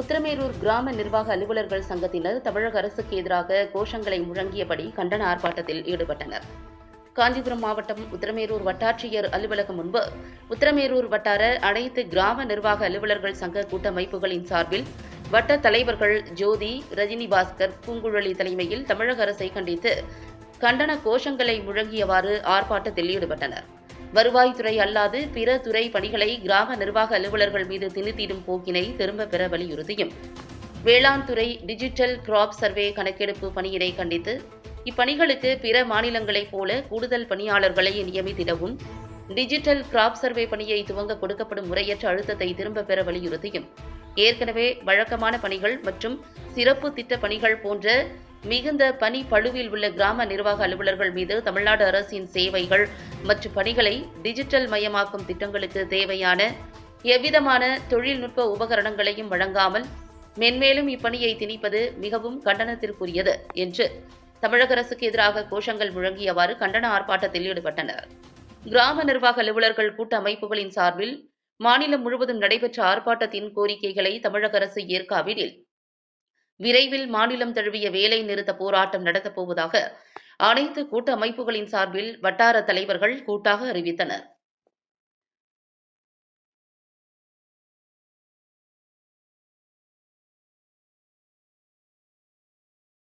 உத்திரமேரூர் கிராம நிர்வாக அலுவலர்கள் சங்கத்தினர் தமிழக அரசுக்கு எதிராக கோஷங்களை முழங்கியபடி கண்டன ஆர்ப்பாட்டத்தில் ஈடுபட்டனர். காஞ்சிபுரம் மாவட்டம் உத்திரமேரூர் வட்டாட்சியர் அலுவலகம் முன்பு உத்திரமேரூர் வட்டார அனைத்து கிராம நிர்வாக அலுவலர்கள் சங்க கூட்டமைப்புகளின் சார்பில் வட்ட தலைவர்கள் ஜோதி ரஜினி பாஸ்கர் பூங்குழலி தலைமையில் தமிழக அரசை கண்டித்து கண்டன கோஷங்களை முழங்கியவாறு ஆர்ப்பாட்டத்தில் ஈடுபட்டனர். வருவாய்த்துறை அல்லாது பிற துறை பணிகளை கிராம நிர்வாக அலுவலர்கள் மீது திணித்திடும் போக்கினை திரும்பப் பெற வலியுறுத்தியும். வேளாண் துறை டிஜிட்டல் கிராப் சர்வே கணக்கெடுப்பு பணியினை கண்டித்து இப்பணிகளுக்கு பிற மாநிலங்களைப் போல கூடுதல் பணியாளர்களை நியமித்திடவும் டிஜிட்டல் கிராப் சர்வே பணியை துவங்க கொடுக்கப்படும் முறையற்ற அழுத்தத்தை திரும்ப பெற வலியுறுத்தியும். ஏற்கனவே வழக்கமான பணிகள் மற்றும் சிறப்பு திட்ட பணிகள் போன்ற மிகுந்த பணி பளுவில் உள்ள கிராம நிர்வாக அலுவலர்கள் மீது தமிழ்நாடு அரசின் சேவைகள் மற்றும் பணிகளை டிஜிட்டல் மயமாக்கும் திட்டங்களுக்கு தேவையான எவ்விதமான தொழில்நுட்ப உபகரணங்களையும் வழங்காமல் மென்மேலும் இப்பணியை திணிப்பது மிகவும் கண்டனத்திற்குரியது என்று தமிழக அரசுக்கு எதிராக கோஷங்கள் முழங்கியவாறு கண்டன ஆர்ப்பாட்டத்தில் ஈடுபட்டனர். கிராம நிர்வாக அலுவலர்கள் கூட்ட அமைப்புகளின் சார்பில் மாநிலம் முழுவதும் நடைபெற்ற ஆர்ப்பாட்டத்தின் கோரிக்கைகளை தமிழக அரசு ஏற்காவிடில் விரைவில் மாநிலம் தழுவிய வேலை நிறுத்த போராட்டம் நடத்தப் போவதாக அனைத்து கூட்ட அமைப்புகளின் சார்பில் வட்டார தலைவர்கள் கூட்டாக அறிவித்தனர்.